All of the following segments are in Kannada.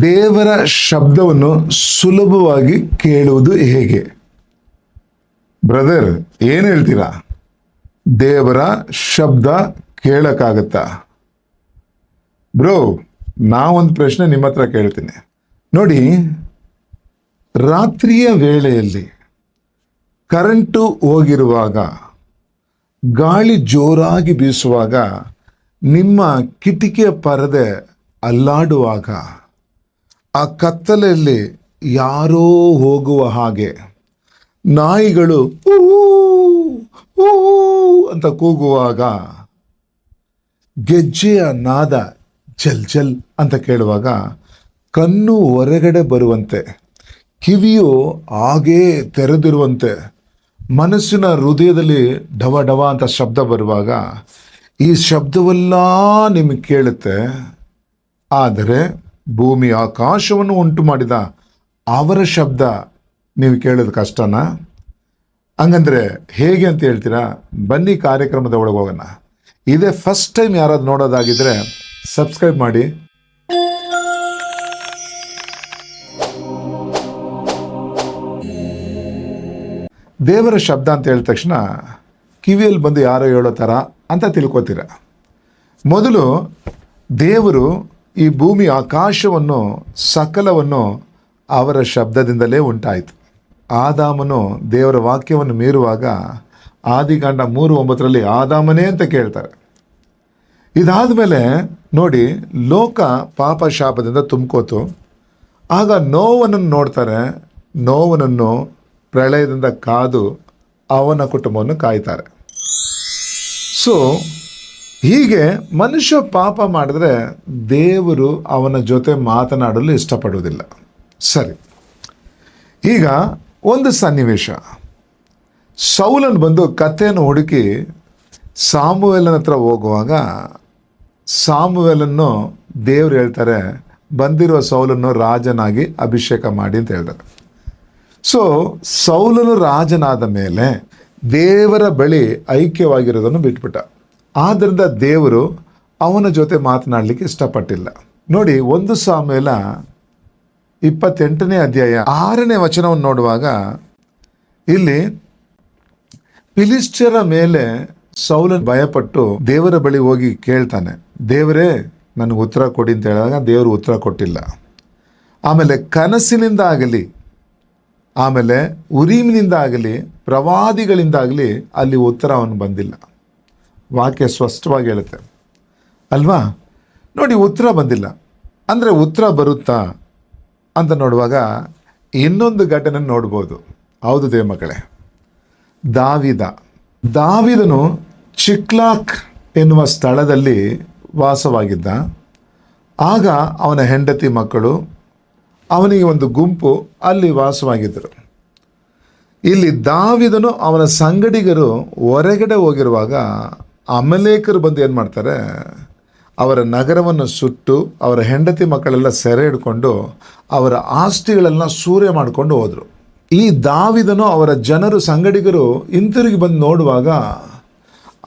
ದೇವರ ಶಬ್ದವನ್ನು ಸುಲಭವಾಗಿ ಕೇಳುವುದು ಹೇಗೆ? ಬ್ರದರ್, ಏನು ಹೇಳ್ತೀರಾ? ದೇವರ ಶಬ್ದ ಕೇಳೋಕ್ಕಾಗತ್ತಾ? ಬ್ರೋ, ನಾವೊಂದು ಪ್ರಶ್ನೆ ನಿಮ್ಮ ಹತ್ರ ಕೇಳ್ತೀನಿ. ನೋಡಿ, ರಾತ್ರಿಯ ವೇಳೆಯಲ್ಲಿ ಕರೆಂಟು ಹೋಗಿರುವಾಗ, ಗಾಳಿ ಜೋರಾಗಿ ಬೀಸುವಾಗ, ನಿಮ್ಮ ಕಿಟಕಿಯ ಪರದೆ ಅಲ್ಲಾಡುವಾಗ ಆ ಕತ್ತಲೆಯಲ್ಲಿ ಯಾರೋ ಹೋಗುವ ಹಾಗೆ. ನಾಯಿಗಳು ಊ ಅಂತ ಕೂಗುವಾಗ ಗೆಜ್ಜೆಯ ನಾದ ಜಲ್ ಜಲ್ ಅಂತ ಕೇಳುವಾಗ ಕಣ್ಣು ಹೊರಗಡೆ ಬರುವಂತೆ, ಕಿವಿಯು ಹಾಗೇ ತೆರೆದಿರುವಂತೆ, ಮನಸ್ಸಿನ ಹೃದಯದಲ್ಲಿ ಢವ ಡವ ಅಂತ ಶಬ್ದ ಬರುವಾಗ ಈ ಶಬ್ದವೆಲ್ಲ ನಿಮಗೆ ಕೇಳುತ್ತೆ. ಆದರೆ ಭೂಮಿ ಆಕಾಶವನ್ನು ಉಂಟು ಮಾಡಿದ ಅವರ ಶಬ್ದ ನೀವು ಕೇಳೋದು ಕಷ್ಟನಾ? ಹಂಗಂದ್ರೆ ಹೇಗೆ ಅಂತ ಹೇಳ್ತೀರಾ? ಬನ್ನಿ ಕಾರ್ಯಕ್ರಮದ ಒಳಗೆ ಹೋಗೋಣ. ಇದೇ ಫಸ್ಟ್ ಟೈಮ್ ಯಾರಾದ್ರು ನೋಡೋದಾಗಿದ್ರೆ ಸಬ್ಸ್ಕ್ರೈಬ್ ಮಾಡಿ. ದೇವರ ಶಬ್ದ ಅಂತ ಹೇಳಿದ ತಕ್ಷಣ ಕಿವಿಯಲ್ಲಿ ಬಂದು ಯಾರೋ ಹೇಳೋ ಥರ ಅಂತ ತಿಳ್ಕೊತೀರ. ಮೊದಲು ದೇವರು ಈ ಭೂಮಿ ಆಕಾಶವನ್ನು, ಸಕಲವನ್ನು ಅವರ ಶಬ್ದದಿಂದಲೇ ಉಂಟಾಯಿತು. ಆದಾಮನು ದೇವರ ವಾಕ್ಯವನ್ನು ಮೀರುವಾಗ ಆದಿಕಾಂಡ ಮೂರು ಒಂಬತ್ತರಲ್ಲಿ ಆದಾಮನೇ ಅಂತ ಕೇಳ್ತಾರೆ. ಇದಾದ ಮೇಲೆ ನೋಡಿ, ಲೋಕ ಪಾಪ ಶಾಪದಿಂದ ತುಂಬ್ಕೋತು. ಆಗ ನೋವನ್ನು ನೋಡ್ತಾರೆ. ನೋವನನ್ನು ಪ್ರಳಯದಿಂದ ಕಾದು ಅವನ ಕುಟುಂಬವನ್ನು ಕಾಯ್ತಾರೆ. ಸೊ ಹೀಗೆ ಮನುಷ್ಯ ಪಾಪ ಮಾಡಿದ್ರೆ ದೇವರು ಅವನ ಜೊತೆ ಮಾತನಾಡಲು ಇಷ್ಟಪಡುವುದಿಲ್ಲ. ಸರಿ. ಈಗ ಒಂದು ಸನ್ನಿವೇಶ. ಸೌಲನ್ ಬಂದು ಕಥೆಯನ್ನು ಹುಡುಕಿ ಸಾಮುವೆಲನ ಹತ್ರ ಹೋಗುವಾಗ ಸಾಮುವೆಲನ್ನು ದೇವರು ಹೇಳ್ತಾರೆ ಬಂದಿರುವ ಸೌಲನ್ನು ರಾಜನಾಗಿ ಅಭಿಷೇಕ ಮಾಡಿ ಅಂತ ಹೇಳ್ತಾರೆ. ಸೊ ಸೌಲನು ರಾಜನಾದ ಮೇಲೆ ದೇವರ ಬಳಿ ಐಕ್ಯವಾಗಿರೋದನ್ನು ಬಿಟ್ಬಿಟ್ಟ. ಆದ್ದರಿಂದ ದೇವರು ಅವನ ಜೊತೆ ಮಾತನಾಡಲಿಕ್ಕೆ ಇಷ್ಟಪಟ್ಟಿಲ್ಲ. ನೋಡಿ, ಒಂದು ಸಾಮೇಲ ಇಪ್ಪತ್ತೆಂಟನೇ ಅಧ್ಯಾಯ ಆರನೇ ವಚನವನ್ನು ನೋಡುವಾಗ ಇಲ್ಲಿ ಪಿಲಿಸ್ಟರ ಮೇಲೆ ಸೌಲನ್ ಭಯಪಟ್ಟು ದೇವರ ಬಳಿ ಹೋಗಿ ಕೇಳ್ತಾನೆ, ದೇವರೇ, ನನಗೆ ಉತ್ತರ ಕೊಡಿ ಅಂತ ಹೇಳಿದಾಗ ದೇವರು ಉತ್ತರ ಕೊಟ್ಟಿಲ್ಲ. ಆಮೇಲೆ ಕನಸಿನಿಂದ ಆಗಲಿ, ಆಮೇಲೆ ಉರಿಮಿನಿಂದ ಆಗಲಿ ಪ್ರವಾದಿಗಳಿಂದಾಗಲಿ ಅಲ್ಲಿ ಉತ್ತರ ಅವನು ಬಂದಿಲ್ಲ. ವಾಕ್ಯ ಸ್ಪಷ್ಟವಾಗಿ ಹೇಳುತ್ತೆ. ಅಲ್ವಾ? ನೋಡಿ, ಉತ್ತರ ಬಂದಿಲ್ಲ. ಅಂದರೆ ಉತ್ತರ ಬರುತ್ತಾ ಅಂತ ನೋಡುವಾಗ ಇನ್ನೊಂದು ಘಟನೆ ನೋಡ್ಬೋದು. ಹೌದು ದೇವ ಮಕ್ಕಳೇ ದಾವಿದ. ದಾವಿದನು ಚಿಕ್ಲಾಕ್ ಎನ್ನುವ ಸ್ಥಳದಲ್ಲಿ ವಾಸವಾಗಿದ್ದ. ಆಗ ಅವನ ಹೆಂಡತಿ ಮಕ್ಕಳು ಅವನಿಗೆ ಒಂದು ಗುಂಪು ಅಲ್ಲಿ ವಾಸವಾಗಿದ್ದರು. ಇಲ್ಲಿ ದಾವಿದನು ಅವನ ಸಂಗಡಿಗರು ಹೊರಗಡೆ ಹೋಗಿರುವಾಗ ಅಮಲೇಕರು ಬಂದು ಏನು ಮಾಡ್ತಾರೆ? ಅವರ ನಗರವನ್ನು ಸುಟ್ಟು, ಅವರ ಹೆಂಡತಿ ಮಕ್ಕಳೆಲ್ಲ ಸೆರೆ ಹಿಡ್ಕೊಂಡು, ಅವರ ಆಸ್ತಿಗಳೆಲ್ಲ ಸೂರ್ಯ ಮಾಡಿಕೊಂಡು ಹೋದರು. ಈ ದಾವಿದನು ಅವರ ಜನರು, ಸಂಗಡಿಗರು ಹಿಂತಿರುಗಿ ಬಂದು ನೋಡುವಾಗ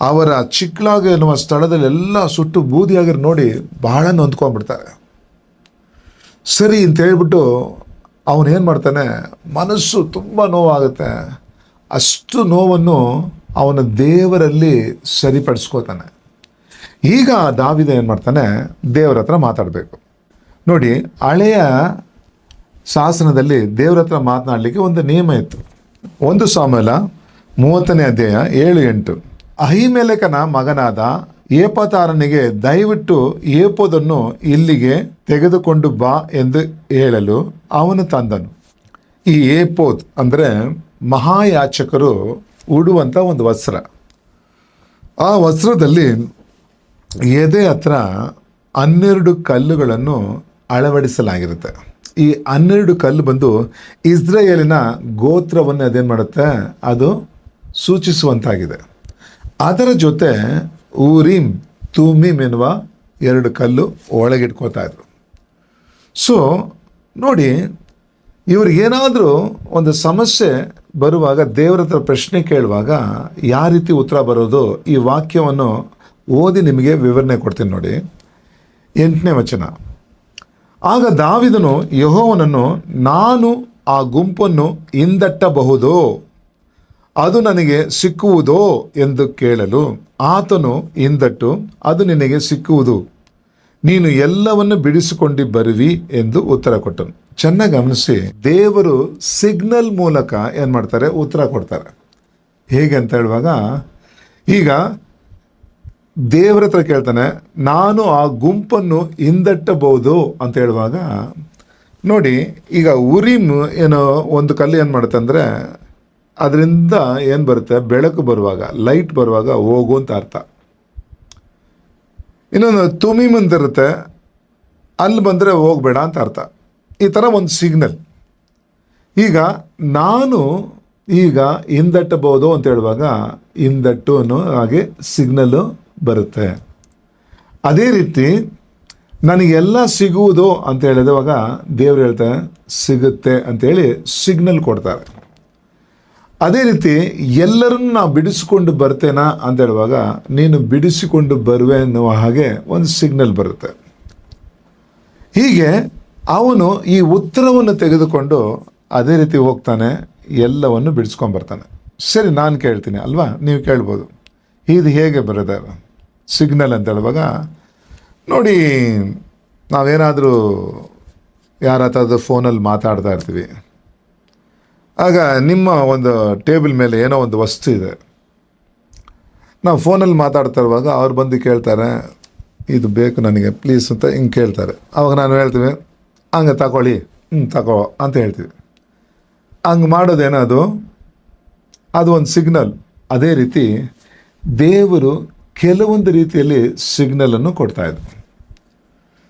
ಅವರ ಚಿಕ್ಕಲಾಗ ಎನ್ನುವ ಸ್ಥಳದಲ್ಲಿ ಎಲ್ಲ ಸುಟ್ಟು ಬೂದಿಯಾಗಿರೋ ನೋಡಿ ಬಹಳ ನೊಂದ್ಕೊಂಡ್ಬಿಡ್ತಾರೆ. ಸರಿ ಅಂತ ಹೇಳ್ಬಿಟ್ಟು ಅವನೇನು ಮಾಡ್ತಾನೆ? ಮನಸ್ಸು ತುಂಬ ನೋವಾಗುತ್ತೆ. ಅಷ್ಟು ನೋವನ್ನು ಅವನ ದೇವರಲ್ಲಿ ಸರಿಪಡಿಸ್ಕೋತಾನೆ. ಈಗ ದಾವಿದ ಏನು ಮಾಡ್ತಾನೆ? ದೇವರ ಹತ್ರ ಮಾತಾಡಬೇಕು. ನೋಡಿ, ಹಳೆಯ ಶಾಸನದಲ್ಲಿ ದೇವ್ರ ಹತ್ರ ಮಾತನಾಡಲಿಕ್ಕೆ ಒಂದು ನಿಯಮ ಇತ್ತು. ಒಂದು ಸಾಮೇಲ ಮೂವತ್ತನೇ ಅಧ್ಯಾಯ ಏಳು ಎಂಟು. ಅಹಿಮೇಲೆಕನ ಮಗನಾದ ಏಪತಾರನಿಗೆ ದಯವಿಟ್ಟು ಏಪೋದನ್ನು ಇಲ್ಲಿಗೆ ತೆಗೆದುಕೊಂಡು ಬಾ ಎಂದು ಹೇಳಲು ಅವನು ತಂದನು. ಈ ಏಪೋದ್ ಅಂದರೆ ಮಹಾಯಾಚಕರು ಉಡುವಂಥ ಒಂದು ವಸ್ತ್ರ. ಆ ವಸ್ತ್ರದಲ್ಲಿ ಎದೆ ಹತ್ರ ಹನ್ನೆರಡು ಕಲ್ಲುಗಳನ್ನು ಅಳವಡಿಸಲಾಗಿರುತ್ತೆ. ಈ ಹನ್ನೆರಡು ಕಲ್ಲು ಬಂದು ಇಸ್ರೇಲಿನ ಗೋತ್ರವನ್ನು ಅದೇನು ಮಾಡುತ್ತೆ, ಅದು ಸೂಚಿಸುವಂತಾಗಿದೆ. ಅದರ ಜೊತೆ ಊರಿಮ್, ತುಮಿಮ್ ಎನ್ನುವ ಎರಡು ಕಲ್ಲು ಒಳಗಿಟ್ಕೋತಾ ಇದ್ರು. ಸೊ ನೋಡಿ ಇವ್ರಿಗೇನಾದರೂ ಒಂದು ಸಮಸ್ಯೆ ಬರುವಾಗ ದೇವರ ಹತ್ರ ಪ್ರಶ್ನೆ ಕೇಳುವಾಗ ಯಾವ ರೀತಿ ಉತ್ತರ ಬರೋದು ಈ ವಾಕ್ಯವನ್ನು ಓದಿ ನಿಮಗೆ ವಿವರಣೆ ಕೊಡ್ತೀನಿ ನೋಡಿ. ಎಂಟನೇ ವಚನ. ಆಗ ದಾವಿದನು ಯಹೋವನನ್ನು ನಾನು ಆ ಗುಂಪನ್ನು ಹಿಂದಟ್ಟಬಹುದೋ, ಅದು ನನಗೆ ಸಿಕ್ಕುವುದೋ ಎಂದು ಕೇಳಲು ಆತನು ಹಿಂದಟ್ಟು, ಅದು ನಿನಗೆ ಸಿಕ್ಕುವುದು. ನೀನು ಎಲ್ಲವನ್ನು ಬಿಡಿಸಿಕೊಂಡು ಬರುವಿ ಎಂದು ಉತ್ತರ ಕೊಟ್ಟನು. ಚೆನ್ನಾಗಿ ಗಮನಿಸಿ, ದೇವರು ಸಿಗ್ನಲ್ ಮೂಲಕ ಏನು ಮಾಡ್ತಾರೆ? ಉತ್ತರ ಕೊಡ್ತಾರೆ. ಹೇಗೆ ಅಂತ ಹೇಳುವಾಗ, ಈಗ ದೇವರ ಹತ್ರ ಕೇಳ್ತಾನೆ, ನಾನು ಆ ಗುಂಪನ್ನು ಹಿಂದಟ್ಟಬಹುದು ಅಂತ ಹೇಳುವಾಗ, ನೋಡಿ, ಈಗ ಉರಿಮ್ ಏನೋ ಒಂದು ಕಲ್ಲು ಏನು ಮಾಡುತ್ತೆ ಅಂದರೆ, ಅದರಿಂದ ಏನು ಬರುತ್ತೆ? ಬೆಳಕು ಬರುವಾಗ ಲೈಟ್ ಬರುವಾಗ ಹೋಗು ಅಂತ ಅರ್ಥ. ಇನ್ನೊಂದು ತುಮಿ ಮುಂದಿರುತ್ತೆ ಅಲ್ಲಿ ಬಂದರೆ ಹೋಗಬೇಡ ಅಂತ ಅರ್ಥ. ಈ ಥರ ಒಂದು ಸಿಗ್ನಲ್ ಈಗ ನಾನು ಈಗ ಹಿಂದಟ್ಟಬಹುದು ಅಂತ ಹೇಳುವಾಗ ಹಿಂದಟ್ಟು ಅನ್ನೋ ಹಾಗೆ ಸಿಗ್ನಲ್ಲು ಬರುತ್ತೆ. ಅದೇ ರೀತಿ ನನಗೆಲ್ಲ ಸಿಗುವುದು ಅಂತ ಹೇಳಿದವಾಗ ದೇವ್ರು ಹೇಳ್ತಾರೆ, ಸಿಗುತ್ತೆ ಅಂತೇಳಿ ಸಿಗ್ನಲ್ ಕೊಡ್ತಾರೆ. ಅದೇ ರೀತಿ ಎಲ್ಲರನ್ನು ನಾವು ಬಿಡಿಸಿಕೊಂಡು ಬರ್ತೇನಾ ಅಂತ ಹೇಳುವಾಗ ನೀನು ಬಿಡಿಸಿಕೊಂಡು ಬರುವೆ ಅನ್ನುವ ಹಾಗೆ ಒಂದು ಸಿಗ್ನಲ್ ಬರುತ್ತೆ. ಹೀಗೆ ಅವನು ಈ ಉತ್ತರವನ್ನು ತೆಗೆದುಕೊಂಡು ಅದೇ ರೀತಿ ಹೋಗ್ತಾನೆ, ಎಲ್ಲವನ್ನು ಬಿಡಿಸ್ಕೊಂಡು ಬರ್ತಾನೆ. ಸರಿ, ನಾನು ಕೇಳ್ತೀನಿ ಅಲ್ವಾ? ನೀವು ಕೇಳ್ಬೋದು. ಇದು ಹೇಗೆ ಬರುತ್ತೆ ಸಿಗ್ನಲ್ ಅಂತ ಹೇಳುವಾಗ, ನೋಡಿ, ನಾವೇನಾದರೂ ಯಾರ ಹತ್ರ ಫೋನಲ್ಲಿ ಮಾತಾಡ್ತಾ ಇರ್ತೀವಿ. ಆಗ ನಿಮ್ಮ ಒಂದು ಟೇಬಲ್ ಮೇಲೆ ಏನೋ ಒಂದು ವಸ್ತು ಇದೆ. ನಾವು ಫೋನಲ್ಲಿ ಮಾತಾಡ್ತಾ ಇರುವಾಗ ಅವ್ರು ಬಂದು ಕೇಳ್ತಾರೆ, ಇದು ಬೇಕು ನನಗೆ ಪ್ಲೀಸ್ ಅಂತ ಹಿಂಗೆ ಕೇಳ್ತಾರೆ. ಅವಾಗ ನಾನು ಹೇಳ್ತೀವಿ ಹಂಗೆ ತಗೊಳ್ಳಿ ಹ್ಞೂ ತಗೋ ಅಂತ ಹೇಳ್ತೀವಿ. ಹಂಗೆ ಮಾಡೋದೇನೋ ಅದು ಅದು ಒಂದು ಸಿಗ್ನಲ್. ಅದೇ ರೀತಿ ದೇವರು ಕೆಲವೊಂದು ರೀತಿಯಲ್ಲಿ ಸಿಗ್ನಲನ್ನು ಕೊಡ್ತಾ ಇದ್ರು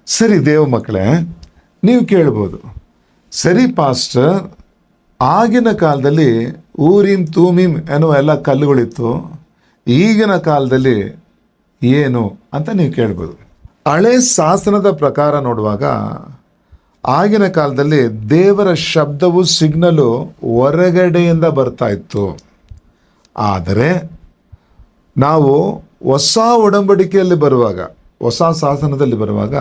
ಸರಿ ದೇವ ಮಕ್ಕಳೇ, ನೀವು ಕೇಳ್ಬೋದು. ಸರಿ, ಪಾಸ್ಟರ್ ಆಗಿನ ಕಾಲದಲ್ಲಿ ಊರಿಂ ತೂಮಿಮ್ ಏನೋ ಎಲ್ಲ ಕಲ್ಲುಗಳಿತ್ತು. ಈಗಿನ ಕಾಲದಲ್ಲಿ ಏನು ಅಂತ ನೀವು ಕೇಳ್ಬೋದು. ಹಳೆ ಶಾಸನದ ಪ್ರಕಾರ ನೋಡುವಾಗ ಆಗಿನ ಕಾಲದಲ್ಲಿ ದೇವರ ಶಬ್ದವು ಸಿಗ್ನಲು ಹೊರಗಡೆಯಿಂದ ಬರ್ತಾ ಇತ್ತು. ಆದರೆ ನಾವು ಹೊಸ ಒಡಂಬಡಿಕೆಯಲ್ಲಿ ಬರುವಾಗ, ಹೊಸ ಶಾಸನದಲ್ಲಿ ಬರುವಾಗ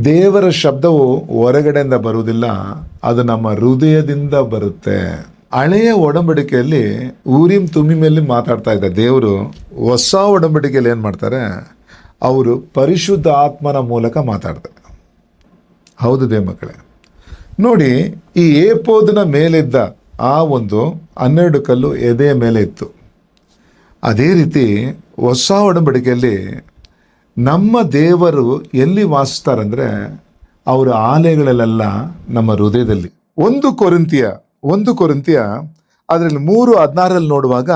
ದೇವರ ಶಬ್ದವು ಹೊರಗಡೆಯಿಂದ ಬರುವುದಿಲ್ಲ, ಅದು ನಮ್ಮ ಹೃದಯದಿಂದ ಬರುತ್ತೆ. ಹಳೆಯ ಒಡಂಬಡಿಕೆಯಲ್ಲಿ ಊರಿಮ್ ಮೇಲೆ ಮಾತಾಡ್ತಾ ಇದ್ದ ದೇವರು ಹೊಸ ಒಡಂಬಡಿಕೆಯಲ್ಲಿ ಏನು ಮಾಡ್ತಾರೆ? ಅವರು ಪರಿಶುದ್ಧ ಆತ್ಮನ ಮೂಲಕ ಮಾತಾಡ್ತಾರೆ. ಹೌದು ದೇ ಮಕ್ಕಳೇ. ನೋಡಿ, ಈ ಏಪೋದನ ಮೇಲಿದ್ದ ಆ ಒಂದು ಹನ್ನೆರಡು ಕಲ್ಲು ಎದೆಯ ಮೇಲೆ ಇತ್ತು. ಅದೇ ರೀತಿ ಹೊಸ ಒಡಂಬಡಿಕೆಯಲ್ಲಿ ನಮ್ಮ ದೇವರು ಎಲ್ಲಿ ವಾಸಿಸ್ತಾರಂದ್ರೆ ಅವರ ಆಲೆಗಳಲ್ಲೆಲ್ಲ ನಮ್ಮ ಹೃದಯದಲ್ಲಿ. ಒಂದು ಕೊರಂತಿಯ ಒಂದು ಕೊರಂತಿಯ ಅದರಲ್ಲಿ ಮೂರು ಹದಿನಾರಲ್ಲಿ ನೋಡುವಾಗ,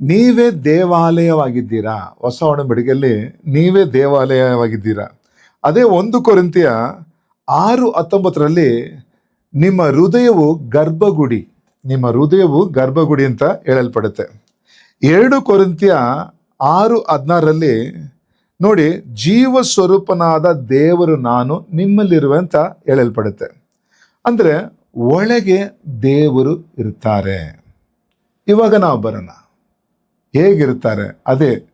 ನೀವೇ ದೇವಾಲಯವಾಗಿದ್ದೀರಾ? ಹೊಸ ಒಡಂಬಡಿಕೆಯಲ್ಲಿ ನೀವೇ ದೇವಾಲಯವಾಗಿದ್ದೀರಾ? ಅದೇ ಒಂದು ಕೊರಂತಿಯ ಆರು ಹತ್ತೊಂಬತ್ತರಲ್ಲಿ ನಿಮ್ಮ ಹೃದಯವು ಗರ್ಭಗುಡಿ, ನಿಮ್ಮ ಹೃದಯವು ಗರ್ಭಗುಡಿ ಅಂತ ಹೇಳಲ್ಪಡುತ್ತೆ. ಎರಡು ಕೊರಂತಿಯ ಆರು ಹದಿನಾರರಲ್ಲಿ ನೋಡಿ ಜೀವ ಸ್ವರೂಪನಾದ ದೇವರು ನಾನು ನಿಮ್ಮಲ್ಲಿರುವೆ ಅಂತ ಹೇಳಲ್ಪಡುತ್ತೆ. ಅಂದರೆ, ಒಳಗೆ ದೇವರು ಇರ್ತಾರೆ. ಇವಾಗ ನಾವು ಬರೋಣ. ಹೇಗಿರ್ತಾರೆ? ಅದೇ,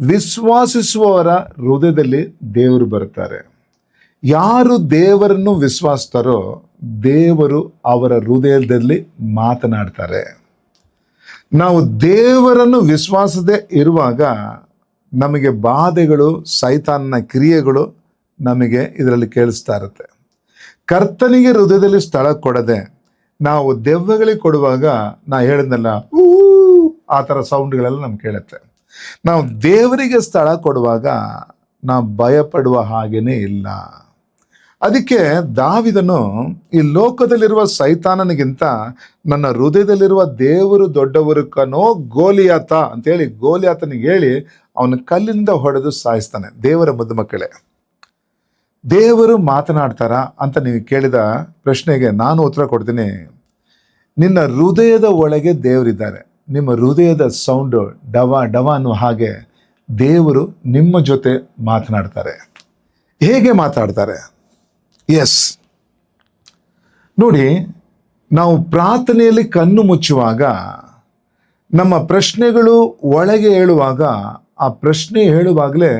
ವಿಶ್ವಾಸಿಸುವವರ ಹೃದಯದಲ್ಲಿ ದೇವರು ಬರ್ತಾರೆ ಯಾರು ದೇವರನ್ನು ವಿಶ್ವಾಸ್ತಾರೋ, ದೇವರು ಅವರ ಹೃದಯದಲ್ಲಿ ಮಾತನಾಡ್ತಾರೆ. ನಾವು ದೇವರನ್ನು ವಿಶ್ವಾಸದೇ ಇರುವಾಗ ನಮಗೆ ಬಾಧೆಗಳು, ಸೈತಾನನ ಕ್ರಿಯೆಗಳು ನಮಗೆ ಇದರಲ್ಲಿ ಕೇಳಿಸ್ತಾ ಇರುತ್ತೆ. ಕರ್ತನಿಗೆ ಹೃದಯದಲ್ಲಿ ಸ್ಥಳ ಕೊಡದೆ ನಾವು ದೆವ್ವಗಳಿಗೆ ಕೊಡುವಾಗ ನಾ ಹೇಳಿದ್ನಲ್ಲ, ಊ ಆ ಥರ ಸೌಂಡ್ಗಳೆಲ್ಲ ನಮ್ಗೆ ಕೇಳುತ್ತೆ. ನಾವು ದೇವರಿಗೆ ಸ್ಥಳ ಕೊಡುವಾಗ ನಾವು ಭಯಪಡುವ ಹಾಗೇನೇ ಇಲ್ಲ. ಅದಕ್ಕೆ ದಾವಿದನು ಈ ಲೋಕದಲ್ಲಿರುವ ಸೈತಾನನಿಗಿಂತ ನನ್ನ ಹೃದಯದಲ್ಲಿರುವ ದೇವರು ದೊಡ್ಡವರು ಕನೋ ಗೋಲಿಯಾತ ಅಂತೇಳಿ ಗೋಲಿಯಾತನಿಗೆ ಹೇಳಿ ಅವನ ಕಲ್ಲಿಂದ ಹೊಡೆದು ಸಾಯಿಸ್ತಾನೆ. ದೇವರ ಮದುಮಕ್ಕಳೇ ಮಕ್ಕಳೇ, ದೇವರು ಮಾತನಾಡ್ತಾರಾ ಅಂತ ನೀವು ಕೇಳಿದ ಪ್ರಶ್ನೆಗೆ ನಾನು ಉತ್ತರ ಕೊಡ್ತೀನಿ. ನಿನ್ನ ಹೃದಯದ ಒಳಗೆ ದೇವರಿದ್ದಾರೆ. ನಿಮ್ಮ ಹೃದಯದ ಸೌಂಡು ಡವ ಡವ ಅನ್ನೋ ಹಾಗೆ ದೇವರು ನಿಮ್ಮ ಜೊತೆ ಮಾತನಾಡ್ತಾರೆ. ಹೇಗೆ ಮಾತಾಡ್ತಾರೆ? ಎಸ್ ನೋಡಿ, ನಾವು ಪ್ರಾರ್ಥನೆಯಲ್ಲಿ ಕಣ್ಣು ಮುಚ್ಚುವಾಗ, ನಮ್ಮ ಪ್ರಶ್ನೆಗಳು ಒಳಗೆ ಹೇಳುವಾಗ ಆ ಪ್ರಶ್ನೆ ಹೇಳುವಾಗಲೇ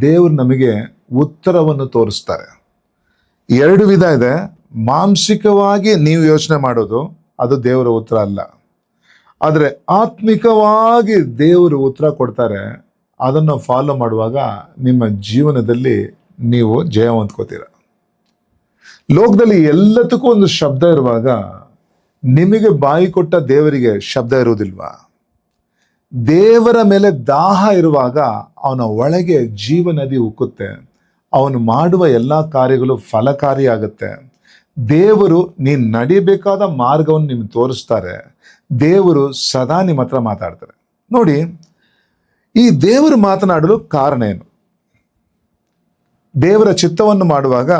ದೇವರು ನಮಗೆ ಉತ್ತರವನ್ನು ತೋರಿಸ್ತಾರೆ. ಎರಡು ವಿಧ ಇದೆ. ಮಾಂಸಿಕವಾಗಿ ನೀವು ಯೋಚನೆ ಮಾಡೋದು, ಅದು ದೇವರ ಉತ್ತರ ಅಲ್ಲ. ಆದರೆ ಆತ್ಮಿಕವಾಗಿ ದೇವರು ಉತ್ತರ ಕೊಡ್ತಾರೆ, ಅದನ್ನು ಫಾಲೋ ಮಾಡುವಾಗ ನಿಮ್ಮ ಜೀವನದಲ್ಲಿ ನೀವು ಜಯ ಹೊಂದ್ಕೋತೀರ ಲೋಕದಲ್ಲಿ ಎಲ್ಲದಕ್ಕೂ ಒಂದು ಶಬ್ದ ಇರುವಾಗ ನಿಮಗೆ ಬಾಯಿ ಕೊಟ್ಟ ದೇವರಿಗೆ ಶಬ್ದ ಇರುವುದಿಲ್ವಾ? ದೇವರ ಮೇಲೆ ದಾಹ ಇರುವಾಗ ಅವನ ಒಳಗೆ ಜೀವ ನದಿ ಉಕ್ಕುತ್ತೆ. ಅವನು ಮಾಡುವ ಎಲ್ಲ ಕಾರ್ಯಗಳು ಫಲಕಾರಿಯಾಗುತ್ತೆ. ದೇವರು ನೀನು ನಡಿಬೇಕಾದ ಮಾರ್ಗವನ್ನು ನಿಮ್ಗೆ ತೋರಿಸ್ತಾರೆ. ದೇವರು ಸದಾ ನಿಮ್ಮ ಹತ್ರ ಮಾತಾಡ್ತಾರೆ. ನೋಡಿ, ಈ ದೇವರು ಮಾತನಾಡಲು ಕಾರಣ ಏನು? ದೇವರ ಚಿತ್ತವನ್ನು ಮಾಡುವಾಗ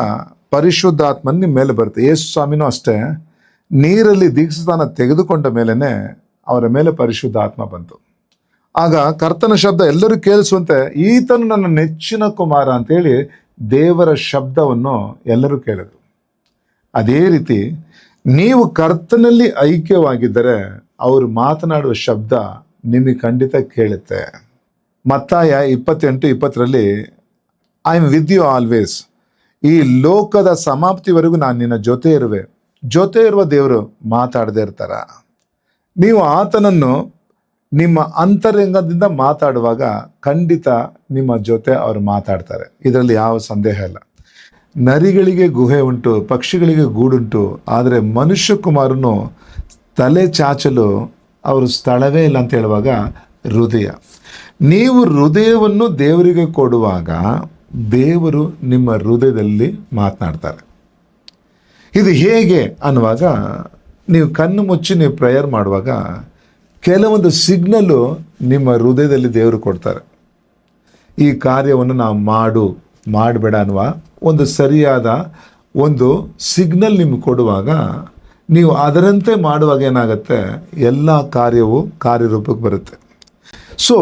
ಪರಿಶುದ್ಧಾತ್ಮನ್ ನಿಮ್ಮ ಮೇಲೆ ಬರುತ್ತೆ. ಯೇಸು ಸ್ವಾಮಿನೂ ಅಷ್ಟೇ ನೀರಲ್ಲಿ ದೀಕ್ಷಾನ ತೆಗೆದುಕೊಂಡ ಮೇಲೇ ಅವರ ಮೇಲೆ ಪರಿಶುದ್ಧ ಆತ್ಮ ಬಂತು. ಆಗ ಕರ್ತನ ಶಬ್ದ ಎಲ್ಲರೂ ಕೇಳಿಸುವಂತೆ ಈತನು ನನ್ನ ನೆಚ್ಚಿನ ಕುಮಾರ ಅಂತೇಳಿ ದೇವರ ಶಬ್ದವನ್ನು ಎಲ್ಲರೂ ಕೇಳಿದರು. ಅದೇ ರೀತಿ ನೀವು ಕರ್ತನಲ್ಲಿ ಐಕ್ಯವಾಗಿದ್ದರೆ ಅವರು ಮಾತನಾಡುವ ಶಬ್ದ ನಿಮಗೆ ಖಂಡಿತ ಕೇಳುತ್ತೆ. ಮತ್ತಾಯ ಇಪ್ಪತ್ತೆಂಟು ಇಪ್ಪತ್ತರಲ್ಲಿ I am with you always ಈ ಲೋಕದ ಸಮಾಪ್ತಿವರೆಗೂ ನಾನು ನಿನ್ನ ಜೊತೆ ಇರುವೆ. ಜೊತೆ ಇರುವ ದೇವರು ಮಾತಾಡದೇ ಇರ್ತಾರ. ನೀವು ಆತನನ್ನು ನಿಮ್ಮ ಅಂತರಂಗದಿಂದ ಮಾತಾಡುವಾಗ ಖಂಡಿತ ನಿಮ್ಮ ಜೊತೆ ಅವರು ಮಾತಾಡ್ತಾರೆ. ಇದರಲ್ಲಿ ಯಾವ ಸಂದೇಹ ಇಲ್ಲ. ನರಿಗಳಿಗೆ ಗುಹೆ ಉಂಟು, ಪಕ್ಷಿಗಳಿಗೆ ಗೂಡುಂಟು, ಆದರೆ ಮನುಷ್ಯ ಕುಮಾರನು ತಲೆ ಚಾಚಲು ಅವರು ಸ್ಥಳವೇ ಇಲ್ಲ ಅಂತ ಹೇಳುವಾಗ ಹೃದಯ. ನೀವು ಹೃದಯವನ್ನು ದೇವರಿಗೆ ಕೊಡುವಾಗ ದೇವರು ನಿಮ್ಮ ಹೃದಯದಲ್ಲಿ ಮಾತನಾಡ್ತಾರೆ. ಇದು ಹೇಗೆ ಅನ್ನುವಾಗ, ನೀವು ಕಣ್ಣು ಮುಚ್ಚಿ ನೀವು ಪ್ರೇಯರ್ ಮಾಡುವಾಗ ಕೆಲವೊಂದು ಸಿಗ್ನಲ್ಲು ನಿಮ್ಮ ಹೃದಯದಲ್ಲಿ ದೇವರು ಕೊಡ್ತಾರೆ. ಈ ಕಾರ್ಯವನ್ನು ನಾವು ಮಾಡು, ಮಾಡಬೇಡ ಅನ್ನುವ ಒಂದು ಸರಿಯಾದ ಒಂದು ಸಿಗ್ನಲ್ ನಿಮ್ಗೆ ಕೊಡುವಾಗ ನೀವು ಅದರಂತೆ ಮಾಡುವಾಗ ಏನಾಗುತ್ತೆ, ಎಲ್ಲ ಕಾರ್ಯವು ಕಾರ್ಯರೂಪಕ್ಕೆ ಬರುತ್ತೆ. ಸೊ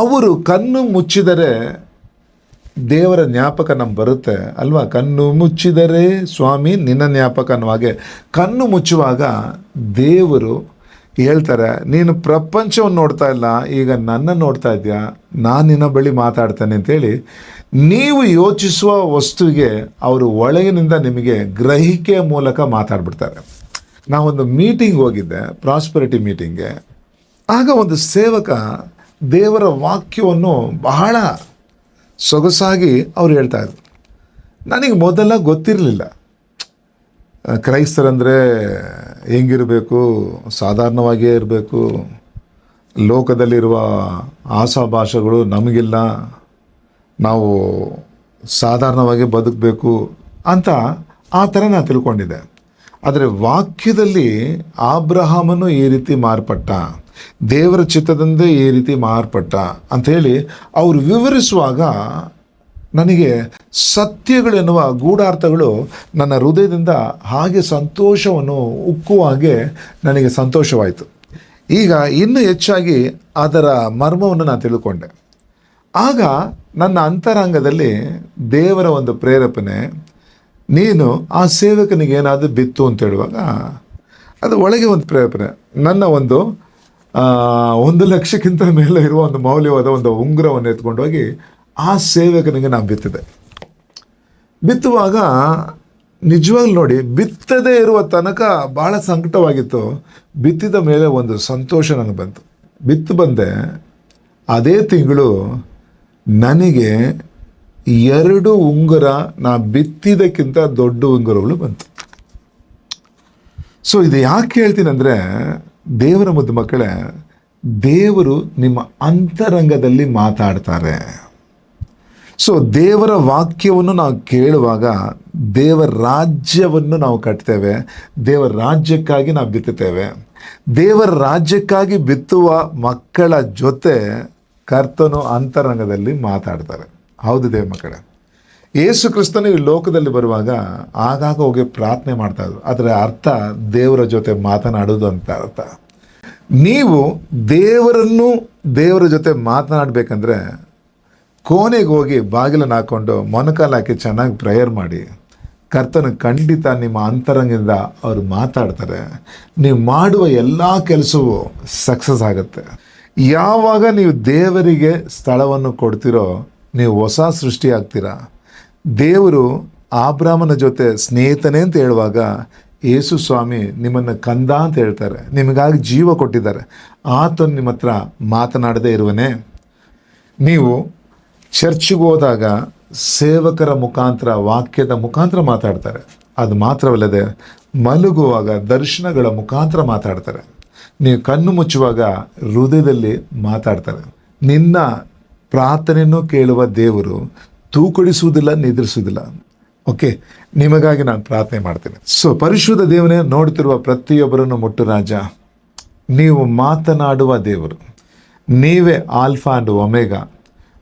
ಅವರು ಕಣ್ಣು ಮುಚ್ಚಿದರೆ ದೇವರ ಜ್ಞಾಪಕ ನಮ್ಗೆ ಬರುತ್ತೆ. ಅಲ್ವಾ? ಕಣ್ಣು ಮುಚ್ಚಿದರೆ ಸ್ವಾಮಿ ನಿನ್ನ ಜ್ಞಾಪಕ ಅನ್ನೋ ಹಾಗೆ. ಕಣ್ಣು ಮುಚ್ಚುವಾಗ ದೇವರು ಹೇಳ್ತಾರೆ, ನೀನು ಪ್ರಪಂಚವನ್ನು ನೋಡ್ತಾ ಇಲ್ಲ, ಈಗ ನನ್ನ ನೋಡ್ತಾ ಇದೆಯಾ? ನಾನು ನಿನ್ನ ಬಳಿ ಮಾತಾಡ್ತೇನೆ ಅಂತೇಳಿ ನೀವು ಯೋಚಿಸುವ ವಸ್ತುವಿಗೆ ಅವರು ಒಳಗಿನಿಂದ ನಿಮಗೆ ಗ್ರಹಿಕೆಯ ಮೂಲಕ ಮಾತಾಡ್ಬಿಡ್ತಾರೆ. ನಾವೊಂದು ಮೀಟಿಂಗ್ ಹೋಗಿದ್ದೆ ಪ್ರಾಸ್ಪರಿಟಿ ಮೀಟಿಂಗ್ಗೆ ಆಗ ಒಂದು ಸೇವಕ ದೇವರ ವಾಕ್ಯವನ್ನು ಬಹಳ ಸೊಗಸಾಗಿ ಅವ್ರು ಹೇಳ್ತಾ ಇದ್ರು. ನನಗೆ ಮೊದಲ ಗೊತ್ತಿರಲಿಲ್ಲ. ಕ್ರೈಸ್ತರಂದರೆ ಹೆಂಗಿರಬೇಕು, ಸಾಧಾರಣವಾಗಿಯೇ ಇರಬೇಕು, ಲೋಕದಲ್ಲಿರುವ ಆಶಾಭಾಷೆಗಳು ನಮಗಿಲ್ಲ, ನಾವು ಸಾಧಾರಣವಾಗಿ ಬದುಕಬೇಕು ಅಂತ ಆ ಥರ ನಾನು ತಿಳ್ಕೊಂಡಿದ್ದೆ. ಆದರೆ ವಾಕ್ಯದಲ್ಲಿ ಆಬ್ರಹಾಮನು ಈ ರೀತಿ ಮಾರ್ಪಟ್ಟ. ದೇವರ ಚಿತ್ತದಂದೇ ಈ ರೀತಿ ಮಾರ್ಪಟ್ಟ ಅಂಥೇಳಿ ಅವರು ವಿವರಿಸುವಾಗ ನನಗೆ ಸತ್ಯಗಳೆನ್ನುವ ಗೂಢಾರ್ಥಗಳು ನನ್ನ ಹೃದಯದಿಂದ ಹಾಗೆ ಸಂತೋಷವನ್ನು ಉಕ್ಕುವ ಹಾಗೆ ನನಗೆ ಸಂತೋಷವಾಯಿತು. ಈಗ ಇನ್ನೂ ಹೆಚ್ಚಾಗಿ ಅದರ ಮರ್ಮವನ್ನು ನಾನು ತಿಳ್ಕೊಂಡೆ. ಆಗ ನನ್ನ ಅಂತರಂಗದಲ್ಲಿ ದೇವರ ಒಂದು ಪ್ರೇರೇಪಣೆ, ನೀನು ಆ ಸೇವಕನಿಗೆ ಏನಾದರೂ ಬಿತ್ತು ಅಂತ ಹೇಳುವಾಗ ಅದು ಒಳಗೆ ಒಂದು ಪ್ರೇರೇಪಣೆ. ನನ್ನ ಒಂದು ಒಂದು ಲಕ್ಷಕ್ಕಿಂತ ಮೇಲೆ ಇರುವ ಒಂದು ಮೌಲ್ಯವಾದ ಒಂದು ಉಂಗುರವನ್ನು ಎತ್ಕೊಂಡು ಹೋಗಿ ಆ ಸೇವಕನಿಗೆ ನಾನು ಬಿತ್ತಿದೆ. ಬಿತ್ತುವಾಗ ನಿಜವಾಗ್ಲೂ ನೋಡಿ, ಬಿತ್ತದೇ ಇರುವ ತನಕ ಭಾಳ ಸಂಕಟವಾಗಿತ್ತು. ಬಿತ್ತಿದ ಮೇಲೆ ಒಂದು ಸಂತೋಷ ನನಗೆ ಬಂತು. ಬಿತ್ತು ಬಂದೆ, ಅದೇ ತಿಂಗಳು ನನಗೆ ಎರಡು ಉಂಗುರ, ನಾ ಬಿತ್ತಿದ್ದಕ್ಕಿಂತ ದೊಡ್ಡ ಉಂಗುರಗಳು ಬಂತು. ಸೊ ಇದು ಯಾಕೆ ಹೇಳ್ತೀನಿ ಅಂದರೆ ದೇವರ ಮುದ್ದು ಮಕ್ಕಳೇ, ದೇವರು ನಿಮ್ಮ ಅಂತರಂಗದಲ್ಲಿ ಮಾತಾಡ್ತಾರೆ. ಸೊ ದೇವರ ವಾಕ್ಯವನ್ನು ನಾವು ಕೇಳುವಾಗ ದೇವರ ರಾಜ್ಯವನ್ನು ನಾವು ಕಟ್ತೇವೆ ದೇವರ ರಾಜ್ಯಕ್ಕಾಗಿ ನಾವು ಬಿತ್ತುತ್ತೇವೆ. ದೇವರ ರಾಜ್ಯಕ್ಕಾಗಿ ಬಿತ್ತುವ ಮಕ್ಕಳ ಜೊತೆ ಕರ್ತನು ಅಂತರಂಗದಲ್ಲಿ ಮಾತಾಡ್ತಾರೆ. ಹೌದು ದೇವ ಮಕ್ಕಳೇ. ಯೇಸು ಕ್ರಿಸ್ತನು ಈ ಲೋಕದಲ್ಲಿ ಬರುವಾಗ ಆಗಾಗ ಹೋಗಿ ಪ್ರಾರ್ಥನೆ ಮಾಡ್ತಾ ಇದ್ರು. ಅದರ ಅರ್ಥ ದೇವರ ಜೊತೆ ಮಾತನಾಡೋದು ಅಂತ ಅರ್ಥ. ನೀವು ದೇವರನ್ನು ದೇವರ ಜೊತೆ ಮಾತನಾಡಬೇಕಂದ್ರೆ ಕೋಣೆಗೆ ಹೋಗಿ ಬಾಗಿಲನ್ನು ಹಾಕ್ಕೊಂಡು ಮೊಣಕಾಲು ಹಾಕಿ ಚೆನ್ನಾಗಿ ಪ್ರೇಯರ್ ಮಾಡಿ. ಕರ್ತನ ಖಂಡಿತ ನಿಮ್ಮ ಅಂತರಂಗದಿಂದ ಅವರು ಮಾತಾಡ್ತಾರೆ. ನೀವು ಮಾಡುವ ಎಲ್ಲ ಕೆಲಸವೂ ಸಕ್ಸಸ್ ಆಗುತ್ತೆ. ಯಾವಾಗ ನೀವು ದೇವರಿಗೆ ಸ್ಥಳವನ್ನು ಕೊಡ್ತೀರೋ, ನೀವು ಹೊಸ ಸೃಷ್ಟಿ ಆಗ್ತೀರಾ ದೇವರು ಆಬ್ರಾಮನ ಜೊತೆ ಸ್ನೇಹಿತನೇ ಅಂತ ಹೇಳುವಾಗ ಯೇಸು ಸ್ವಾಮಿ ನಿಮ್ಮನ್ನು ಕಂದ ಅಂತ ಹೇಳ್ತಾರೆ. ನಿಮಗಾಗಿ ಜೀವ ಕೊಟ್ಟಿದ್ದಾರೆ. ಆತನು ನಿಮ್ಮ ಹತ್ರ ಮಾತನಾಡದೇ ಇರುವನೇ. ನೀವು ಚರ್ಚ್ಗೆ ಹೋದಾಗ ಸೇವಕರ ಮುಖಾಂತರ, ವಾಕ್ಯದ ಮುಖಾಂತರ ಮಾತಾಡ್ತಾರೆ. ಅದು ಮಾತ್ರವಲ್ಲದೆ ಮಲಗುವಾಗ ದರ್ಶನಗಳ ಮುಖಾಂತರ ಮಾತಾಡ್ತಾರೆ. ನೀವು ಕಣ್ಣು ಮುಚ್ಚುವಾಗ ಹೃದಯದಲ್ಲಿ ಮಾತಾಡ್ತಾರೆ. ನಿನ್ನ ಪ್ರಾರ್ಥನೆಯನ್ನು ಕೇಳುವ ದೇವರು ತೂಕಡಿಸುವುದಿಲ್ಲ, ನಿದ್ರಿಸುವುದಿಲ್ಲ. ಓಕೆ ನಿಮಗಾಗಿ ನಾನು ಪ್ರಾರ್ಥನೆ ಮಾಡ್ತೇನೆ. ಸೊ ಪರಿಶುದ್ಧ ದೇವನೇ ನೋಡ್ತಿರುವ ಪ್ರತಿಯೊಬ್ಬರನ್ನು ಮುಟ್ಟು ರಾಜ. ನೀವು ಮಾತನಾಡುವ ದೇವರು. ನೀವೇ alpha and omega.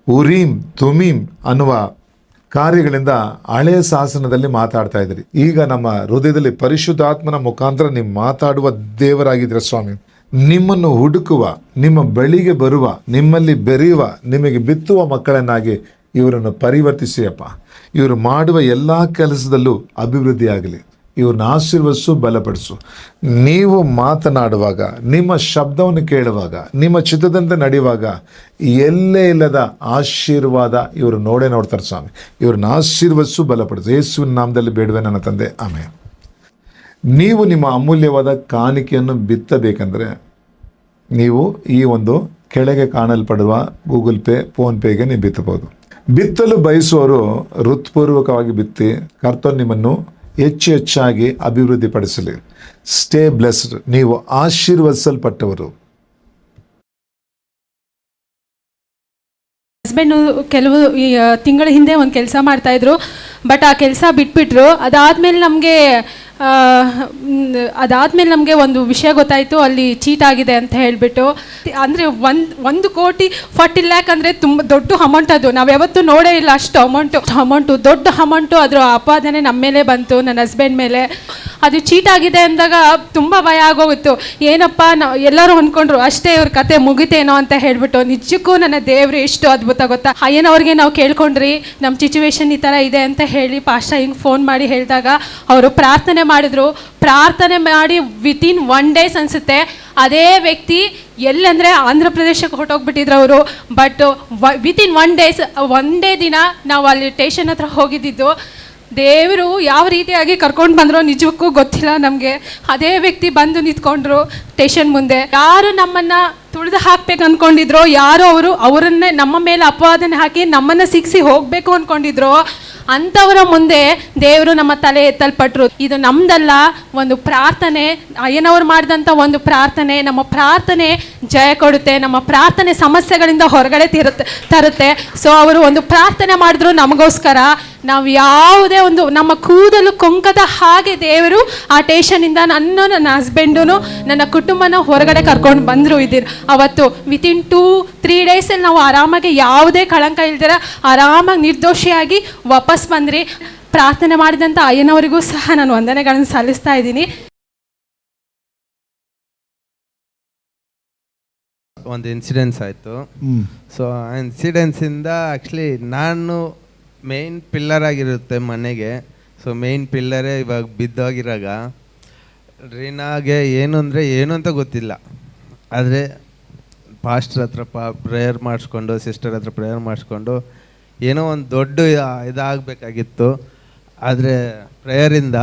Urim, Thummim ಅನ್ನುವ ಕಾರ್ಯಗಳಿಂದ ಹಳೆಯ ಶಾಸನದಲ್ಲಿ ಮಾತಾಡ್ತಾ ಇದ್ದೀರಿ. ಈಗ ನಮ್ಮ ಹೃದಯದಲ್ಲಿ ಪರಿಶುದ್ಧಾತ್ಮನ ಮುಖಾಂತರ ನೀವು ಮಾತಾಡುವ ದೇವರಾಗಿದ್ದೀರ ಸ್ವಾಮಿ. ನಿಮ್ಮನ್ನು ಹುಡುಕುವ, ನಿಮ್ಮ ಬಳಿಗೆ ಬರುವ, ನಿಮ್ಮಲ್ಲಿ ಬೆರೆಯುವ, ನಿಮಗೆ ಬಿತ್ತುವ ಮಕ್ಕಳನ್ನಾಗಿ ಇವರನ್ನು ಪರಿವರ್ತಿಸಿ ಅಪ್ಪ ಇವರು ಮಾಡುವ ಎಲ್ಲ ಕೆಲಸದಲ್ಲೂ ಅಭಿವೃದ್ಧಿಯಾಗಲಿ ಇವ್ರನ್ನ ಆಶೀರ್ವದಿಸು, ಬಲಪಡಿಸು. ನೀವು ಮಾತನಾಡುವಾಗ, ನಿಮ್ಮ ಶಬ್ದವನ್ನು ಕೇಳುವಾಗ, ನಿಮ್ಮ ಚಿತ್ತದಂತೆ ನಡೆಯುವಾಗ ಎಲ್ಲೇ ಇಲ್ಲದ ಆಶೀರ್ವಾದ ಇವರು ನೋಡೇ ನೋಡ್ತಾರೆ ಸ್ವಾಮಿ. ಇವ್ರನ್ನ ಆಶೀರ್ವದಿಸು, ಬಲಪಡಿಸು. ಯೇಸುವಿನ ನಾಮದಲ್ಲಿ ಬೇಡುವೆ ನನ್ನ ತಂದೆ. ಆಮೆ ನೀವು ನಿಮ್ಮ ಅಮೂಲ್ಯವಾದ ಕಾಣಿಕೆಯನ್ನು ಬಿತ್ತಬೇಕೆಂದರೆ ನೀವು ಈ ಒಂದು ಕೆಳಗೆ ಕಾಣಲ್ಪಡುವ ಗೂಗಲ್ ಪೇ ಫೋನ್ಪೇಗೆ ನೀವು ಬಿತ್ತಬಹುದು. ಬಿತ್ತಲು ಬಯಸುವವರು ಹೃತ್ಪೂರ್ವಕವಾಗಿ ಬಿತ್ತಿ ಕರ್ತನ್ ನಿಮ್ಮನ್ನು ಹೆಚ್ಚು ಹೆಚ್ಚಾಗಿ ಅಭಿವೃದ್ಧಿಪಡಿಸಲಿ. ಸ್ಟೇ ಬ್ಲೆಸ್ಡ್ ನೀವು ಆಶೀರ್ವದಿಸಲ್ಪಟ್ಟವರು. ಹಸ್ಬೆಂಡ್ ಕೆಲವು ತಿಂಗಳ ಹಿಂದೆ ಒಂದು ಕೆಲಸ ಮಾಡ್ತಾಯಿದ್ರು ಬಟ್ ಆ ಕೆಲಸ ಬಿಟ್ಬಿಟ್ರು. ಅದಾದಮೇಲೆ ನಮಗೆ ಅದಾದಮೇಲೆ ನಮಗೆ ಒಂದು ವಿಷಯ ಗೊತ್ತಾಯಿತು. ಅಲ್ಲಿ ಚೀಟ್ ಆಗಿದೆ ಅಂತ ಹೇಳಿಬಿಟ್ಟು. ಅಂದರೆ ಒಂದು ಒಂದು ಕೋಟಿ ಫಾರ್ಟಿ ಲ್ಯಾಕ್ ಅಂದರೆ ತುಂಬ ದೊಡ್ಡ ಅಮೌಂಟ್ ಅದು. ನಾವು ಯಾವತ್ತೂ ನೋಡೇ ಇಲ್ಲ ಅಷ್ಟು ಅಮೌಂಟು ಅಮೌಂಟು ದೊಡ್ಡ ಅಮೌಂಟು ಅದರ ಅಪಾದನೆ ನಮ್ಮ ಮೇಲೆ ಬಂತು ನನ್ನ ಹಸ್ಬೆಂಡ್ ಮೇಲೆ. ಅದು ಚೀಟ್ ಆಗಿದೆ ಅಂದಾಗ ತುಂಬ ಭಯ ಆಗೋಗಿತ್ತು. ಏನಪ್ಪ ನಾವು ಎಲ್ಲರೂ ಅಂದ್ಕೊಂಡ್ರು ಅಷ್ಟೇ ಇವ್ರ ಕತೆ ಮುಗಿತೇನೋ ಅಂತ ಹೇಳ್ಬಿಟ್ಟು, ನಿಜಕ್ಕೂ ನನ್ನ ದೇವ್ರು ಎಷ್ಟು ಅದ್ಭುತ ಗೊತ್ತಾ? ಅಯ್ಯನವ್ರಿಗೆ ನಾವು ಕೇಳ್ಕೊಂಡ್ರಿ ನಮ್ಮ ಸಿಚುವೇಶನ್ ಈ ಥರ ಇದೆ ಅಂತ ಹೇಳಿ ಪಾಶ ಹಿಂಗೆ ಫೋನ್ ಮಾಡಿ ಹೇಳಿದಾಗ ಅವರು ಪ್ರಾರ್ಥನೆ ಮಾಡಿದ್ರು. ಪ್ರಾರ್ಥನೆ ಮಾಡಿ ವಿತಿನ್ ಒನ್ ಡೇಸ್ ಅನಿಸುತ್ತೆ. ಅದೇ ವ್ಯಕ್ತಿ ಎಲ್ಲಂದರೆ ಆಂಧ್ರ ಪ್ರದೇಶಕ್ಕೆ ಹೊರಟೋಗ್ಬಿಟ್ಟಿದ್ರು ಅವರು. But within one days one day ದಿನ ನಾವು ಅಲ್ಲಿ ಸ್ಟೇಷನ್ ಹತ್ರ ಹೋಗಿದ್ದಿದ್ದು ದೇವರು ಯಾವ ರೀತಿಯಾಗಿ ಕರ್ಕೊಂಡು ಬಂದರೋ ನಿಜಕ್ಕೂ ಗೊತ್ತಿಲ್ಲ ನಮಗೆ. ಅದೇ ವ್ಯಕ್ತಿ ಬಂದು ನಿಂತ್ಕೊಂಡ್ರು ಸ್ಟೇಷನ್ ಮುಂದೆ. ಯಾರು ನಮ್ಮನ್ನು ತುಳಿದು ಹಾಕ್ಬೇಕು ಅಂದ್ಕೊಂಡಿದ್ರೋ ಯಾರು ಅವರು ಅವರನ್ನೇ ನಮ್ಮ ಮೇಲೆ ಅಪವಾದನೆ ಹಾಕಿ ನಮ್ಮನ್ನು ಸಿಕ್ಸಿ ಹೋಗಬೇಕು ಅಂದ್ಕೊಂಡಿದ್ರೋ ಅಂಥವರ ಮುಂದೆ ದೇವರು ನಮ್ಮ ತಲೆ ಎತ್ತಲ್ಪಟ್ಟರು ಇದು ನಮ್ದಲ್ಲ, ಒಂದು ಪ್ರಾರ್ಥನೆ, ಅಯ್ಯನವ್ರು ಮಾಡಿದಂಥ ಒಂದು ಪ್ರಾರ್ಥನೆ, ನಮ್ಮ ಪ್ರಾರ್ಥನೆ ಜಯ ಕೊಡುತ್ತೆ, ನಮ್ಮ ಪ್ರಾರ್ಥನೆ ಸಮಸ್ಯೆಗಳಿಂದ ಹೊರಗಡೆ ತಿರುತ್ತೆ, ತರುತ್ತೆ. ಸೊ ಅವರು ಒಂದು ಪ್ರಾರ್ಥನೆ ಮಾಡಿದ್ರು ನಮಗೋಸ್ಕರ. ನಾವು ಯಾವುದೇ ಒಂದು ನಮ್ಮ ಕೂದಲು ಕೊಂಕದ ಹಾಗೆ ದೇವರು ಆ ಟೇಷನಿಂದ ನನ್ನ ನನ್ನ ಹಸ್ಬೆಂಡು ನನ್ನ ಕುಟುಂಬನ ಹೊರಗಡೆ ಕರ್ಕೊಂಡು ಬಂದರು ಇದ್ದೀರಿ. ಅವತ್ತು ವಿತಿನ್ ಟೂ ತ್ರೀ ಡೇಸಲ್ಲಿ ನಾವು ಆರಾಮಾಗಿ ಯಾವುದೇ ಕಳಂಕ ಇಲ್ದಿರ ಆರಾಮಾಗಿ ನಿರ್ದೋಷಿಯಾಗಿ ವಾಪಸ್ ಬಂದ್ರಿ. ಪ್ರಾರ್ಥನೆ ಮಾಡಿದಂಥ ಅಯ್ಯನವರಿಗೂ ಸಹ ನಾನು ವಂದನೆಗಳನ್ನು ಸಲ್ಲಿಸ್ತಾ ಇದ್ದೀನಿ. ಒಂದು ಇನ್ಸಿಡೆನ್ಸ್ ಆಯಿತು. ಸೊ ಆ ಇನ್ಸಿಡೆನ್ಸಿಂದ ಆ್ಯಕ್ಚುಲಿ ನಾನು ಮೇಯ್ನ್ ಪಿಲ್ಲರ್ ಆಗಿರುತ್ತೆ ಮನೆಗೆ. ಸೊ ಮೇನ್ ಪಿಲ್ಲರೇ ಇವಾಗ ಬಿದ್ದೋಗಿರಾಗ ರೀನಾಗೆ ಏನು ಅಂದರೆ ಏನು ಅಂತ ಗೊತ್ತಿಲ್ಲ. ಆದರೆ ಪಾಸ್ಟರ್ ಹತ್ರ ಪಾ ಪ್ರೇಯರ್ ಮಾಡಿಸ್ಕೊಂಡು ಸಿಸ್ಟರ್ ಹತ್ರ ಪ್ರೇಯರ್ ಮಾಡಿಸ್ಕೊಂಡು ಏನೋ ಒಂದು ದೊಡ್ಡ ಇದ- ಇದಾಗಬೇಕಾಗಿತ್ತು. ಆದರೆ ಪ್ರೇಯರಿಂದ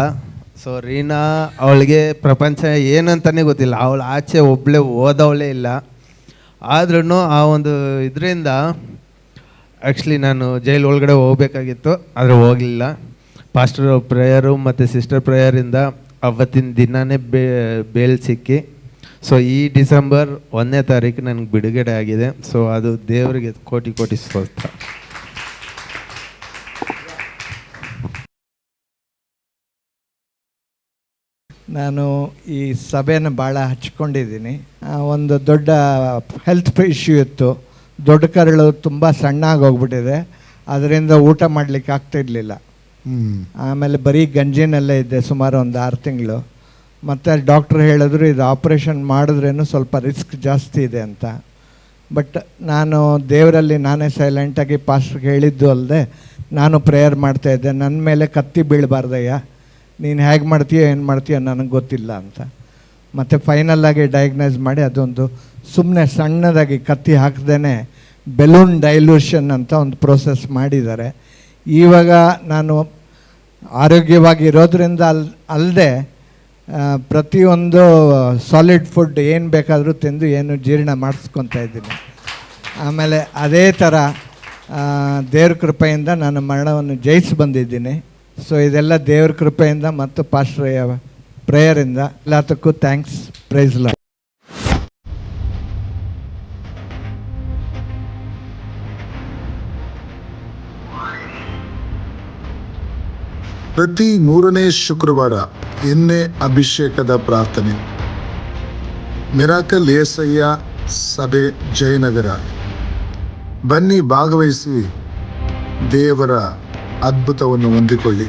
ಸೊ ರೀನಾ ಅವಳಿಗೆ ಪ್ರಪಂಚ ಏನಂತಲೇ ಗೊತ್ತಿಲ್ಲ. ಅವಳು ಆಚೆ ಒಬ್ಬಳೇ ಓದವಳೇ ಇಲ್ಲ. ಆದ್ರೂ ಆ ಒಂದು ಇದರಿಂದ ಆ್ಯಕ್ಚುಲಿ ನಾನು ಜೈಲ್ ಒಳಗಡೆ ಹೋಗಬೇಕಾಗಿತ್ತು, ಆದರೆ ಹೋಗಲಿಲ್ಲ. ಪಾಸ್ಟರ್ ಪ್ರೇಯರು ಮತ್ತು ಸಿಸ್ಟರ್ ಪ್ರೇಯರಿಂದ ಅವತ್ತಿನ ದಿನವೇ ಬೇ ಬೇಲ್ ಸಿಕ್ಕಿ. ಸೊ ಈ ಡಿಸೆಂಬರ್ ಒಂದನೇ ತಾರೀಕು ನನಗೆ ಬಿಡುಗಡೆ ಆಗಿದೆ. ಸೊ ಅದು ದೇವರಿಗೆ ಕೋಟಿ ಕೋಟಿ ಸ್ತೋತ್ರ ನಾನು ಈ ಸಭೆಯನ್ನು ಭಾಳ ಹಚ್ಕೊಂಡಿದ್ದೀನಿ. ಒಂದು ದೊಡ್ಡ ಹೆಲ್ತ್ ಇಶ್ಯೂ ಇತ್ತು. ದೊಡ್ಡ ಕರಳು ತುಂಬ ಸಣ್ಣ ಆಗೋಗ್ಬಿಟ್ಟಿದೆ ಅದರಿಂದ ಊಟ ಮಾಡಲಿಕ್ಕೆ ಇರಲಿಲ್ಲ. ಆಮೇಲೆ ಬರೀ ಗಂಜಿನಲ್ಲೇ ಇದ್ದೆ ಸುಮಾರು ಒಂದು ಆರು ತಿಂಗಳು. ಮತ್ತು ಡಾಕ್ಟ್ರ್ ಹೇಳಿದ್ರು ಇದು ಆಪ್ರೇಷನ್ ಮಾಡಿದ್ರೇನು ಸ್ವಲ್ಪ ರಿಸ್ಕ್ ಜಾಸ್ತಿ ಇದೆ ಅಂತ. ಬಟ್ ನಾನು ದೇವರಲ್ಲಿ ನಾನೇ ಸೈಲೆಂಟಾಗಿ ಪಾಸ್ಟ್ರಿಗೆ ಹೇಳಿದ್ದು ಅಲ್ಲದೆ ನಾನು ಪ್ರೇಯರ್ ಮಾಡ್ತಾಯಿದ್ದೆ ನನ್ನ ಮೇಲೆ ಕತ್ತಿ ಬೀಳಬಾರ್ದಯ್ಯ. ನೀನು ಹೇಗೆ ಮಾಡ್ತೀಯೋ ಏನು ಮಾಡ್ತೀಯೋ ನನಗೆ ಗೊತ್ತಿಲ್ಲ ಅಂತ. ಮತ್ತು ಫೈನಲ್ಲಾಗಿ ಡಯಾಗ್ನೈಸ್ ಮಾಡಿ ಅದೊಂದು ಸುಮ್ಮನೆ ಸಣ್ಣದಾಗಿ ಕತ್ತಿ ಹಾಕ್ದೇ ಬೆಲೂನ್ ಡೈಲ್ಯೂಷನ್ ಅಂತ ಒಂದು ಪ್ರೋಸೆಸ್ ಮಾಡಿದ್ದಾರೆ. ಇವಾಗ ನಾನು ಆರೋಗ್ಯವಾಗಿ ಇರೋದ್ರಿಂದ ಅಲ್ ಅಲ್ಲದೆ ಪ್ರತಿಯೊಂದು ಸಾಲಿಡ್ ಫುಡ್ ಏನು ಬೇಕಾದರೂ ತಿಂದು ಏನು ಜೀರ್ಣ ಮಾಡಿಸ್ಕೊತಾ ಇದ್ದೀನಿ. ಆಮೇಲೆ ಅದೇ ಥರ ದೇವ್ರ ಕೃಪೆಯಿಂದ ನಾನು ಮರಣವನ್ನು ಜಯಿಸಿ ಬಂದಿದ್ದೀನಿ. ಸೊ ಇದೆಲ್ಲ ದೇವ್ರ ಕೃಪೆಯಿಂದ ಮತ್ತು ಪಾಶ್ರಯ, ಪ್ರೇಯರಿಂದ. ಎಲ್ಲದಕ್ಕೂ ಥ್ಯಾಂಕ್ಸ್ ಪ್ರೈಸ್ ಲಾ ಪ್ರತಿ ಮೂರನೇ ಶುಕ್ರವಾರ ಎಣ್ಣೆ ಅಭಿಷೇಕದ ಪ್ರಾರ್ಥನೆ. ಮಿರಾಕಲ್ ಏಸಯ್ಯ ಸಭೆ ಜಯನಗರ. ಬನ್ನಿ ಭಾಗವಹಿಸಿ ದೇವರ ಅದ್ಭುತವನ್ನು ಹೊಂದಿಕೊಳ್ಳಿ.